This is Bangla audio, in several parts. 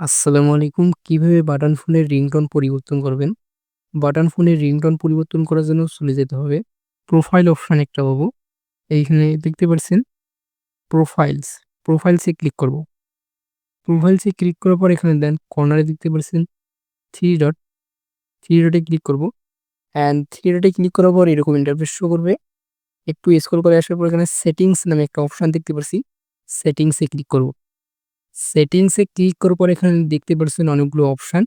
আসসালামু আলাইকুম। কীভাবে বাটন ফোনের রিংটোন পরিবর্তন করবেন? বাটন ফোনের রিংটোন পরিবর্তন করার জন্য চলে যেতে হবে প্রোফাইল অপশান একটা পাবো। এইখানে দেখতে পাচ্ছেন প্রোফাইলস, প্রোফাইলসে ক্লিক করব। প্রোফাইলসে ক্লিক করার পর এখানে দেন কর্নারে দেখতে পাচ্ছেন থ্রি ডট, থ্রি ডটে ক্লিক করব। অ্যান্ড থ্রি ডটে ক্লিক করার পর এরকম ইন্টারফেস শো করবে। একটু স্ক্রল করে আসার পর এখানে সেটিংস নামে একটা অপশান দেখতে পাচ্ছি। সেটিংসে ক্লিক করব। সেটিংসে ক্লিক করার পর এখানে দেখতে পাচ্ছেন অনেকগুলো অপশান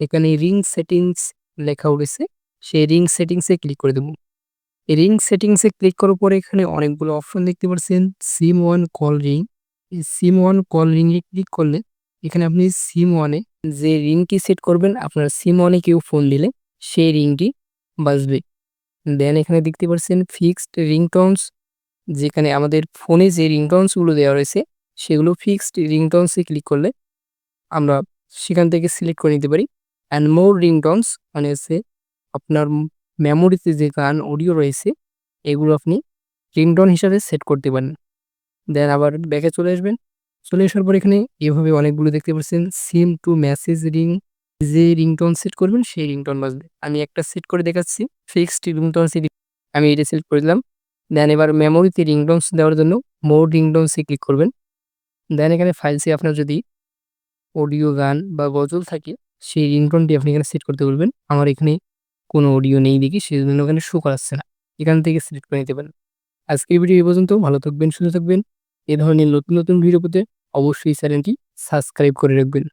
এখানে রিং সেটিংস লেখা রয়েছে। সেই রিং সেটিংসে ক্লিক করে দেব। রিং সেটিংসে ক্লিক করার পরে এখানে অনেকগুলো অপশন দেখতে পাচ্ছেন SIM one call ring SIM one call রিংয়ে click করলে এখানে আপনি সিম ওয়ানে যে রিংটি সেট করবেন, আপনার সিম ওয়ানে কেউ ফোন দিলে সেই রিংটি বাজবে। দেন এখানে দেখতে পাচ্ছেন ফিক্সড রিংটোনস যেখানে আমাদের ফোনে যে রিংটোনসগুলো দেওয়া রয়েছে সেগুলো ফিক্সড রিংটোনসে ক্লিক করলে আমরা সেখান থেকে সিলেক্ট করে নিতে পারি। অ্যান্ড মোর রিংটোনস মানে হচ্ছে আপনার মেমোরিতে যে গান অডিও রয়েছে, এগুলো আপনি রিংটোন হিসাবে সেট করতে পারেন। দেন আবার ব্যাকে চলে আসবেন। চলে আসার পর এখানে এভাবে অনেকগুলো দেখতে পাচ্ছেন সিম টু মেসেজ রিং যে রিংটোন সেট করবেন, সেই রিংটোন বাজবে। আমি একটা সেট করে দেখাচ্ছি ফিক্সড রিংটোন আমি এটা সিলেক্ট করে দিলাম। দেন এবার মেমোরিতে রিংটোনস দেওয়ার জন্য মোর রিংটোনসে ক্লিক করবেন। দেন এখানে ফাইলসে আপনার যদি অডিও গান বা গজল থাকে, সেই রিংটোনটি আপনি এখানে সেট করতে বলবেন। আমার এখানে কোনো অডিও নেই দেখি সেই জন্য ওখানে শো করাচ্ছে না। এখান থেকে সিলেক্ট করে নিতে পারেন। আজকের ভিডিও এই পর্যন্ত। ভালো থাকবেন, সুস্থ থাকবেন। এ ধরনের নতুন নতুন ভিডিও পেতে অবশ্যই চ্যানেলটি সাবস্ক্রাইব করে রাখবেন।